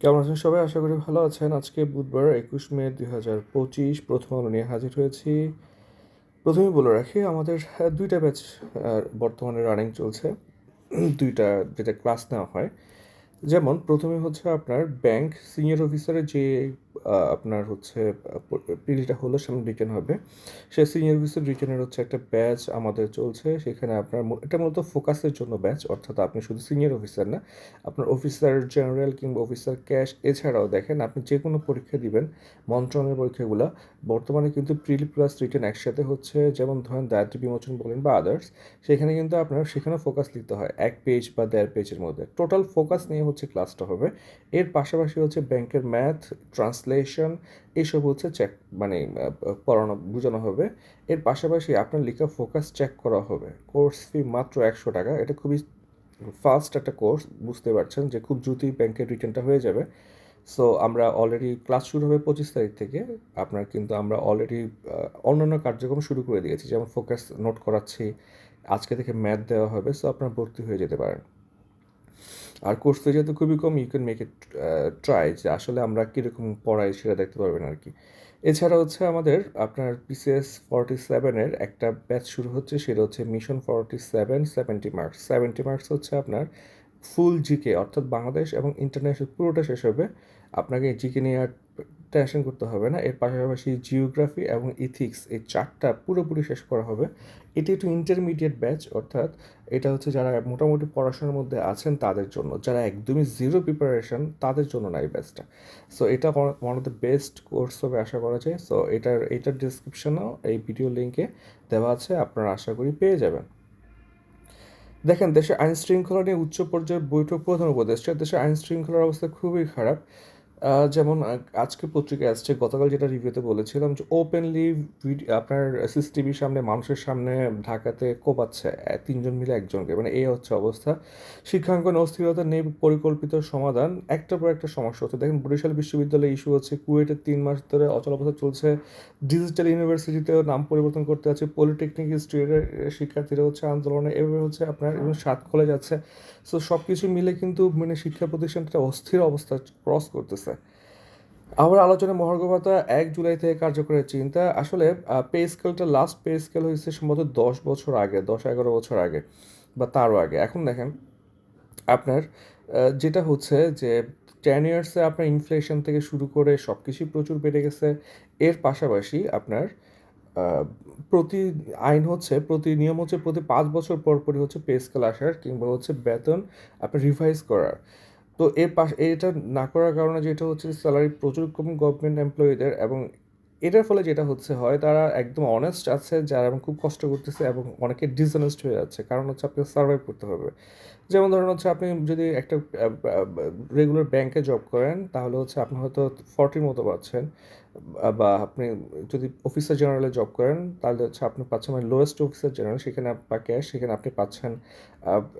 কেমন আছেন সবাই? আশা করি ভালো আছেন। আজকে বুধবার, একুশ মে দুই হাজার পঁচিশ, প্রথম আলো নিয়ে হাজির হয়েছি। প্রথমে বলে রাখি, আমাদের দুইটা ব্যাচ বর্তমানে রানিং চলছে। দুইটা যেটা ক্লাস নেওয়া হয়। যেমন প্রথমে হচ্ছে আপনার ব্যাংক সিনিয়র অফিসারের যে আপনার হচ্ছে পিরিটা হলো সামনে রিটার্ন হবে। সে সিনিয়র অফিসার রিটার্নের হচ্ছে একটা ব্যাচ আমাদের চলছে। সেখানে আপনার এটা মূলত ফোকাসের জন্য ব্যাচ অর্থাৎ আপনি শুধু সিনিয়র অফিসার না, আপনার অফিসার জেনারেল কিংবা অফিসার ক্যাশ এছাড়াও দেখেন আপনি যে কোনো পরীক্ষা দিবেন, মন্ত্রণালয়ের পরীক্ষাগুলো। বর্তমানে কিন্তু প্রিলি প্লাস রিটার্ন একসাথে হচ্ছে, যেমন ধরেন দায়িত্ব বিমোচন বলেন বা আদার্স সেখানে কিন্তু আপনার সেখানে ফোকাস লিখতে হয়, এক পেজ বা দেড় পেজের মধ্যে। টোটাল ফোকাস নিয়ে হচ্ছে ক্লাসটা হবে। এর পাশাপাশি হচ্ছে ব্যাংকের ম্যাথ ট্রান্সলেশন এইসব হচ্ছে চেক মানে পড়ানো, বোঝানো হবে। এর পাশাপাশি আপনার লেখা ফোকাস চেক করা হবে। কোর্স ফি মাত্র একশো টাকা। এটা খুবই ফাস্ট একটা কোর্স বুঝতে পারছেন যে খুব দ্রুতই ব্যাংকের রিটার্নটা হয়ে যাবে। সো আমরা অলরেডি ক্লাস শুরু হবে পঁচিশ তারিখ থেকে। আপনার কিন্তু আমরা অলরেডি অন্যান্য কার্যক্রম শুরু করে দিয়েছি। যেমন ফোকাস নোট করাচ্ছি, আজকে থেকে ম্যাথ দেওয়া হবে। সো আপনার ভর্তি হয়ে যেতে পারেন। আর কোর্স ফি যেহেতু খুবই কম you can make a try যে আসলে আমরা কীরকম পড়াই সেটা দেখতে পারবেন আর কি। এছাড়া হচ্ছে আমাদের আপনার পিসিএস ফর্টি সেভেনের একটা ব্যাচ শুরু হচ্ছে, সেটা হচ্ছে mission forty seven seventy marks seventy marks হচ্ছে আপনার ফুল জিকে অর্থাৎ বাংলাদেশ এবং ইন্টারন্যাশনাল পুরোটা শেষ হবে আপনাকে জিকে নিয়ে টেনশন করতে হবে না। এর পাশাপাশি জিওগ্রাফি এবং ইথিক্স এই চারটা পুরোপুরি শেষ করা হবে। এটি একটু ইন্টারমিডিয়েট ব্যাচ অর্থাৎ এটা হচ্ছে যারা মোটামুটি পড়াশোনার মধ্যে আছেন তাদের জন্য। যারা একদমই জিরো প্রিপারেশন তাদের জন্য না এই ব্যাচটা সো এটা one of the best course হবে আশা করা যায়। সো এটার এটার ডিসক্রিপশনেও এই ভিডিও লিঙ্কে দেওয়া আছে, আপনারা আশা করি পেয়ে যাবেন। দেখেন দেশে আইন শৃঙ্খলা নিয়ে উচ্চ পর্যায়ের বৈঠক প্রধান উপদেষ্টা। দেশে আইন শৃঙ্খলার অবস্থা খুবই খারাপ। যেমন আজকে পত্রিকায় আসছে, গতকাল যেটা রিভিউতে বলেছিলাম যে ওপেনলি আপনার সিসিটিভির সামনে, মানুষের সামনে ঢাকাতে কোপাচ্ছে তিনজন মিলে একজনকে। মানে এই হচ্ছে অবস্থা। শিক্ষাঙ্গন অস্থিরতা নেই, পরিকল্পিত সমাধান, একটার পর একটা সমস্যা হচ্ছে। দেখেন, বরিশাল বিশ্ববিদ্যালয়ে ইস্যু হচ্ছে কুয়েটের তিন মাস ধরে অচলাবস্থা চলছে। ডিজিটাল ইউনিভার্সিটিতেও নাম পরিবর্তন করতে আছে। পলিটেকনিক স্টুডেন্টের শিক্ষার্থীরা হচ্ছে আন্দোলনে, এভাবে হচ্ছে আপনার এবং সাত কলেজ আছে। সো সব কিছু মিলে কিন্তু মানে শিক্ষা প্রতিষ্ঠানটা অস্থির অবস্থা ক্রস করতেছে। আবার আলোচনা মহার্ঘ ভাতা এক জুলাই থেকে কার্যকরের চিন্তা আসলে পে স্কেলটা লাস্ট পে স্কেল হয়েছে সম্ভবত দশ বছর আগে, দশ এগারো বছর আগে বা তারও আগে। এখন দেখেন, আপনার যেটা হচ্ছে যে টেন ইয়ার্সে আপনার ইনফ্লেশন থেকে শুরু করে সব কিছুই প্রচুর বেড়ে গেছে। এর পাশাপাশি আপনার প্রতি আইন হচ্ছে, প্রতি নিয়ম হচ্ছে প্রতি পাঁচ বছর পর পরই হচ্ছে পে স্কেল আসার কিংবা হচ্ছে বেতন আপনার রিভাইজ করার। তো এর পাশ, এটা না করার কারণে যেটা হচ্ছে স্যালারি প্রচুর কম গভর্নমেন্ট এমপ্লয়ীদের এবং এটার ফলে যেটা হচ্ছে হয় তারা একদম অনেস্ট আছে, যারা এবং খুব কষ্ট করতেছে এবং অনেকে ডিসঅনেস্ট হয়ে যাচ্ছে। কারণ হচ্ছে আপনাকে সার্ভাইভ করতে হবে। যেমন ধরুন হচ্ছে আপনি যদি একটা রেগুলার ব্যাংকে জব করেন, তাহলে হচ্ছে আপনি হয়তো ফর্টির মতো পাচ্ছেন। বা- আপনি যদি অফিসার জেনারেলে জব করেন, তাহলে হচ্ছে আপনি পাচ্ছেন মানে লোয়েস্ট অফিসার জেনারেল সেখানে বা ক্যাশ সেখানে আপনি পাচ্ছেন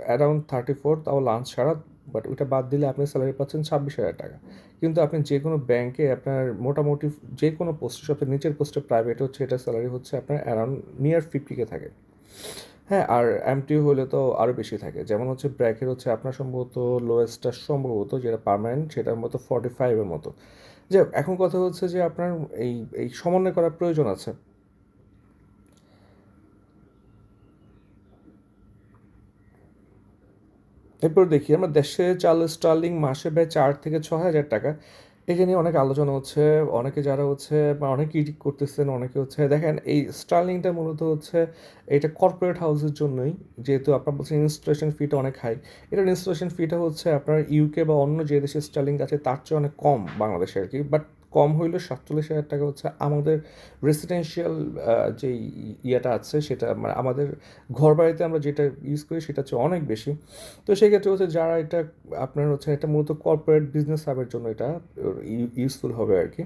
অ্যারাউন্ড থার্টি ফোর তাও লাঞ্চ ছাড়া বাট ওইটা বাদ দিলে আপনি স্যালারি পাচ্ছেন ছাব্বিশ হাজার টাকা। কিন্তু আপনি যে কোনো ব্যাংকে আপনার মোটামুটি যে কোনো পোস্টে সবচেয়ে নিচের পোস্টে প্রাইভেট হচ্ছে, এটা স্যালারি হচ্ছে আপনার অ্যারাউন্ড নিয়ার ফিফটিকে থাকে। হ্যাঁ আর এমটি হলে তো আরও বেশি থাকে। যেমন হচ্ছে ব্র্যাকের হচ্ছে আপনার সম্ভবত লোয়েস্টটা সম্ভবত যেটা পার্মানেন্ট সেটার মতো ফর্টি ফাইভের মতো। যে এখন কথা হচ্ছে যে আপনার এই এই সমন্বয় করার প্রয়োজন আছে। এরপর দেখি, আমরা দেশে চাল স্টার্লিং মাসে ব্যয় চার থেকে ছ হাজার টাকা। এখানে নিয়ে অনেক আলোচনা হচ্ছে, অনেকে যারা হচ্ছে বা অনেক ক্রিটিক করতেছেন, অনেকে হচ্ছে, দেখেন এই স্টার্লিংটা মূলত হচ্ছে এটা কর্পোরেট হাউসের জন্যই, যেহেতু আপনার বলছেন ইনস্টলেশন ফিটা অনেক হাই এটার ইনস্টলেশন ফিটা হচ্ছে আপনার ইউকে বা অন্য যে দেশে স্টার্লিং আছে, তার চেয়ে অনেক কম বাংলাদেশে আর কি। বাট কম হইলেও সাতচল্লিশ হাজার টাকা হচ্ছে আমাদের রেসিডেন্সিয়াল যে ইয়েটা আছে সেটা মানে আমাদের ঘর বাড়িতে আমরা যেটা ইউজ করি সেটা হচ্ছে অনেক বেশি। তো সেক্ষেত্রে হচ্ছে যারা এটা আপনার হচ্ছে এটা মূলত কর্পোরেট বিজনেস হাবের জন্য এটা ইউজফুল হবে আর কি।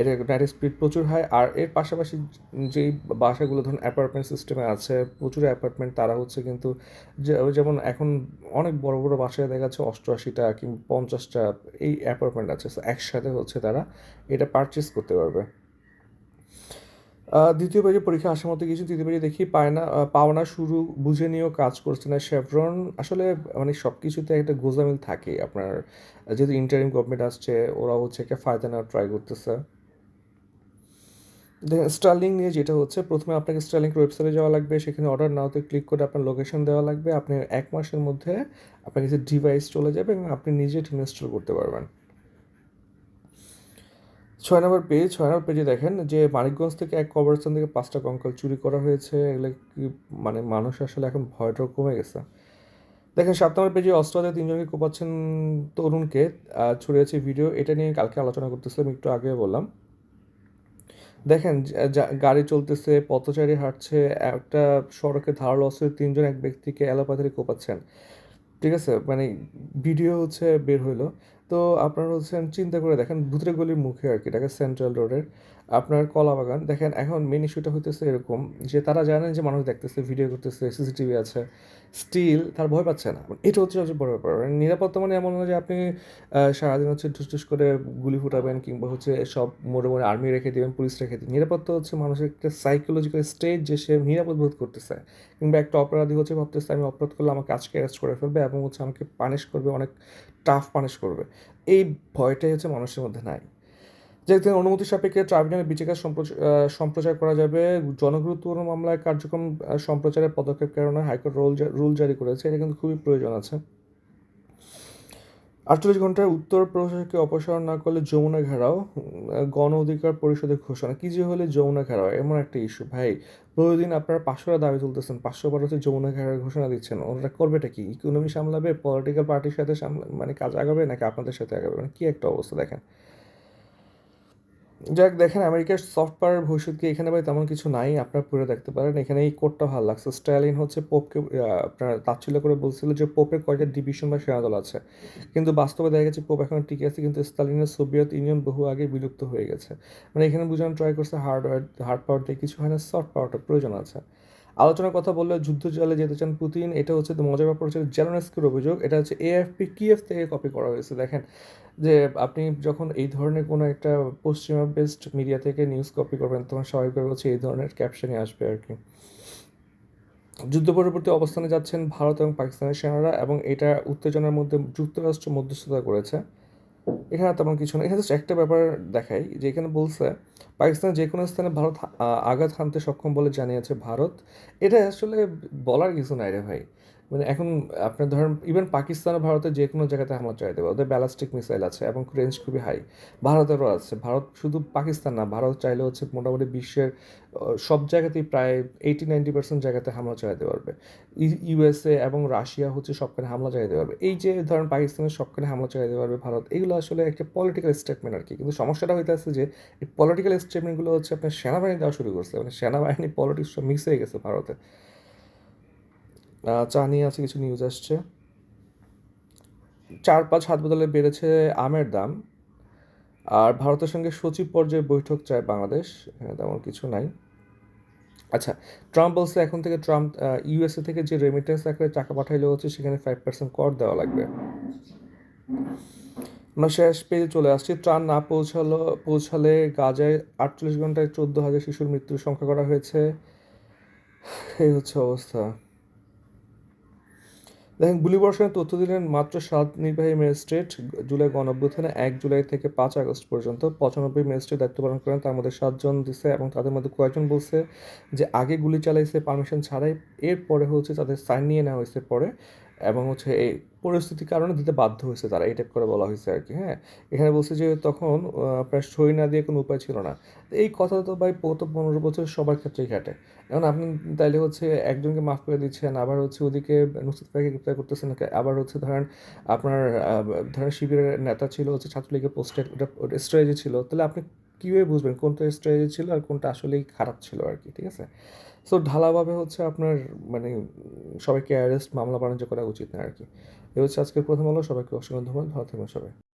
এটা নেট স্পিড প্রচুর হয় আর এর পাশাপাশি যেই বাসাগুলো ধরুন অ্যাপার্টমেন্ট সিস্টেমে আছে, প্রচুর অ্যাপার্টমেন্ট তারা হচ্ছে কিন্তু যেমন এখন অনেক বড় বড় বাসায় দেখা যাচ্ছে অষ্টআশিটা কিংবা পঞ্চাশটা এই অ্যাপার্টমেন্ট আছে। একসাথে হচ্ছে তারা এটা পারচেস করতে পারবে। দ্বিতীয় পেজে পরীক্ষা আসার মতো কিছু তৃতীয় পেজে দেখি পায় না পাওনা শুরু, বুঝে নিয়েও কাজ করছে না শেভরন আসলে মানে সব কিছুতে একটা গোজামিল থাকে আপনার, যেহেতু ইন্টারিম গভর্নমেন্ট আসছে ওরা হচ্ছে একটা ফায়দা নেওয়ার ট্রাই করতেছে। স্টার্লিং নিয়ে যেটা হচ্ছে, প্রথমে আপনাকে স্টার্লিং ওয়েবসাইটে যাওয়া লাগবে, সেখানে অর্ডার নাওতে ক্লিক করে আপনার লোকেশন দেওয়া লাগবে, আপনি এক মাসের মধ্যে আপনার কাছে ডিভাইস চলে যাবে এবং আপনি নিজে ইনস্টল করতে পারবেন। ছয় নম্বর পেজ ছয় নম্বর পেজে দেখেন যে মানিকগঞ্জ থেকে এক কবরস্থান থেকে পাঁচটা কঙ্কাল চুরি করা হয়েছে। এগুলো কি মানে মানুষ আসলে এখন ভয়টা কমে গেছে। দেখেন, সাত নম্বর পেজে অস্ট্রেলিয়া তিনজনকে কোপাচ্ছেন তরুণকে ছড়িয়েছে ভিডিও এটা নিয়ে কালকে আলোচনা করতেছিলাম, একটু আগে বললাম। দেখেন গাড়ি চলতেছে, পথচারী হাঁটছে, একটা সড়কে ধারালো অস্ত্রে তিনজন এক ব্যক্তিকে এলোপাথারি কোপাচ্ছেন। ঠিক আছে? মানে ভিডিও হচ্ছে বের হইল। তো আপনারা হচ্ছেন চিন্তা করে দেখেন ভূতরে গলির মুখে আর কি দেখেন সেন্ট্রাল রোডের আপনার কলা বাগান দেখেন এখন মেন ইস্যুটা হইতেছে এরকম যে তারা জানেন যে মানুষ দেখতেছে ভিডিও করতেছে সিসিটিভি আছে। স্টিল তার ভয় পাচ্ছে না। এটা হচ্ছে সবচেয়ে বড় ব্যাপার। মানে নিরাপত্তা মানে এমন যে আপনি সারাদিন হচ্ছে ঠুস ঠুস করে গুলি ফুটাবেন কিংবা হচ্ছে সব মোড়ে মোড়ে আর্মি রেখে দিবেন পুলিশ রেখে দিবেন। নিরাপত্তা হচ্ছে মানুষের একটা সাইকোলজিক্যাল স্টেজ যে সে নিরাপদ বোধ করতেছে। কিংবা একটা অপরাধী হচ্ছে ভাবতেছে, আমি অপরাধ করলে আমাকে আজকে অ্যারেস্ট করে ফেলবে এবং হচ্ছে আমাকে পানিশ করবে, অনেক টাফ পানিশ করবে। এই ভয়টাই হচ্ছে মানুষের মধ্যে নাই। যে তিনি অনুমতি সাপেক্ষে ট্রাইব্যুনালে বিচার সম্প্রচার করা যাবে, জনগুরুত্বপূর্ণ মামলায় কার্যক্রম সম্প্রচারের পদক্ষেপ কারণে হাইকোর্ট রোল রুল জারি করেছে, এটা কিন্তু খুবই প্রয়োজন আছে। আটচল্লিশ ঘন্টায় উত্তর প্রশাসনকে অপসারণ না করলে যমুনা ঘেরাও গণ অধিকার পরিষদের ঘোষণা। কী যে হলে যমুনা ঘেরাও, এমন একটা ইস্যু ভাই, প্রতিদিন আপনারা পাঁচশোটা দাবি তুলতেছেন পাঁচশো বার হচ্ছে যমুনা ঘেরার ঘোষণা দিচ্ছেন। ওরা করবেটা কি? ইকোনমি সামলাবে পলিটিক্যাল পার্টির সাথে সামলা মানে কাজ আগাবে নাকি আপনাদের সাথে আগাবে? মানে কি একটা অবস্থা দেখেন। যাক, দেখেন আমেরিকার সফটওয়্যার ভবিষ্যৎকে এখানে ভাই তেমন কিছু নাই, আপনারা পুরো দেখতে পারেন। এখানে এই কোডটা ভালো লাগছে। স্টাইলিন হচ্ছে পোপকে আপনার তাচ্ছিল্য করে বলছিল যে পোপের কয়টা ডিভিশন বা সেনাদল আছে। কিন্তু বাস্তবে দেখা গেছে পোপ এখন টিকে আছে, কিন্তু স্টালিনের সোভিয়েত ইউনিয়ন বহু আগে বিলুপ্ত হয়ে গেছে। মানে এখানে বোঝানো ট্রাই করছে হার্ডওয়্যার হার্ড পাওয়ার দিয়ে কিছু হয় না সফট পাওয়ারটা প্রয়োজন আছে। আলোচনার কথা বললে যুদ্ধ জলে যেতে চান পুতিন, এটা হচ্ছে মজার ব্যাপার হচ্ছে জেলোনেস্কির অভিযোগ, এটা হচ্ছে এএফপি কিএফ থেকে কপি করা হয়েছে। দেখেন যে আপনি যখন এই ধরনের কোনো একটা পশ্চিমা বেস্ট মিডিয়া থেকে নিউজ কপি করবেন, তখন স্বাভাবিকভাবে হচ্ছে এই ধরনের ক্যাপশনই আসবে আর কি। যুদ্ধ পরবর্তী অবস্থানে যাচ্ছেন ভারত এবং পাকিস্তানের সেনারা এবং এটা উত্তেজনার মধ্যে যুক্তরাষ্ট্র মধ্যস্থতা করেছে। এখানে তেমন কিছু না। এখানে জাস্ট একটা ব্যাপার দেখাই যে এখানে বলছে, পাকিস্তানের যে কোনো স্থানে ভারত আঘাত হানতে সক্ষম বলে জানিয়েছে ভারত। এটা আসলে বলার কিছু নাই রে ভাই। মানে এখন আপনার ধরেন ইভেন পাকিস্তান ও ভারতের যে কোনো জায়গাতে হামলা চালাই দেবে। ওদের ব্যালাস্টিক মিসাইল আছে এবং রেঞ্জ খুবই হাই ভারতেরও আছে। ভারত শুধু পাকিস্তান না, ভারত চাইলে হচ্ছে মোটামুটি বিশ্বের সব জায়গাতেই প্রায় এইটি নাইনটি পার্সেন্ট জায়গাতে হামলা চালাতে পারবে। ইউএসএ এবং রাশিয়া হচ্ছে সবখানে হামলা চালাতে পারবে। এই যে ধরেন, পাকিস্তানের সবখানে হামলা চালাতে পারবে ভারত, এগুলো আসলে একটা পলিটিক্যাল স্টেটমেন্ট আর কি কিন্তু সমস্যাটা হইতে আছে যে, এই পলিটিক্যাল স্টেটমেন্টগুলো হচ্ছে আপনার সেনাবাহিনী দেওয়া শুরু করছে। মানে সেনাবাহিনী পলিটিক্স সব মিক্স হয়ে গেছে ভারতে। চা নিয়ে আছে কিছু নিউজ আসছে। চার পাঁচ হাত বদলে বেড়েছে আমের দাম। আর ভারতের সঙ্গে সচিব পর্যায়ে বৈঠক চায় বাংলাদেশ। এখানে তেমন কিছু নাই। আচ্ছা ট্রাম্প বলছে এখন থেকে ট্রাম্প ইউএসএ থেকে যে রেমিটেন্স আকারে টাকা পাঠাইলে হচ্ছে, সেখানে ফাইভ পার্সেন্ট কর দেওয়া লাগবে। আমরা শেষ পেজে চলে আসছি। ত্রাণ না পৌঁছালো, পৌঁছালে গাজায় আটচল্লিশ ঘন্টায় চোদ্দ হাজার শিশুর মৃত্যুর সংখ্যা করা হয়েছে। এই হচ্ছে অবস্থা। দেখেন, গুলিবর্ষণের তথ্য দিলেন মাত্র সাত নির্বাহী ম্যাজিস্ট্রেট, জুলাই গণঅভ্যুত্থানে এক জুলাই থেকে পাঁচ আগস্ট পর্যন্ত। পঁচানব্বই ম্যাজিস্ট্রেট দায়িত্ব পালন করেন, তার মধ্যে সাতজন দিছে এবং তাদের মধ্যে কয়েকজন বলছে যে, আগে গুলি চালাইছে, পারমিশন ছাড়াই, এরপরে হচ্ছে তাদের সাইন নিয়ে নেওয়া হয়েছে পরে। এবং হচ্ছে এই পরিস্থিতির কারণে দিতে বাধ্য হয়েছে তারা, এই টাইপ করে বলা হয়েছে আর কি হ্যাঁ? এখানে বলছে যে তখন আপনার সই না দিয়ে কোনো উপায় ছিল না। এই কথা তো ভাই গত পনেরো বছর সবার ক্ষেত্রেই ঘটে। এখন আপনি তাইলে হচ্ছে একজনকে মাফ করে দিচ্ছেন, আবার হচ্ছে ওদিকে নুসরত ভাইকে গ্রেপ্তার করতেছেন আবার হচ্ছে ধরেন আপনার ধরেন শিবিরের নেতা ছিল, হচ্ছে ছাত্রলীগের পোস্টের ওটা ছিল। তাহলে আপনি কীভাবে বুঝবেন? কোনটা স্ট্র্যাটেজি ছিল আর কোনটা আসলেই খারাপ ছিল আর কি, ঠিক আছে? সো ঢালাভাবে হচ্ছে আপনার মানে সবাইকে অ্যারেস্ট মামলা বাণিজ্য করা উচিত না আর কি। এ হচ্ছে আজকের প্রথম হলো সবাইকে অসংখ্য ধন্যবাদ। ভালো থাকবেন সবাই।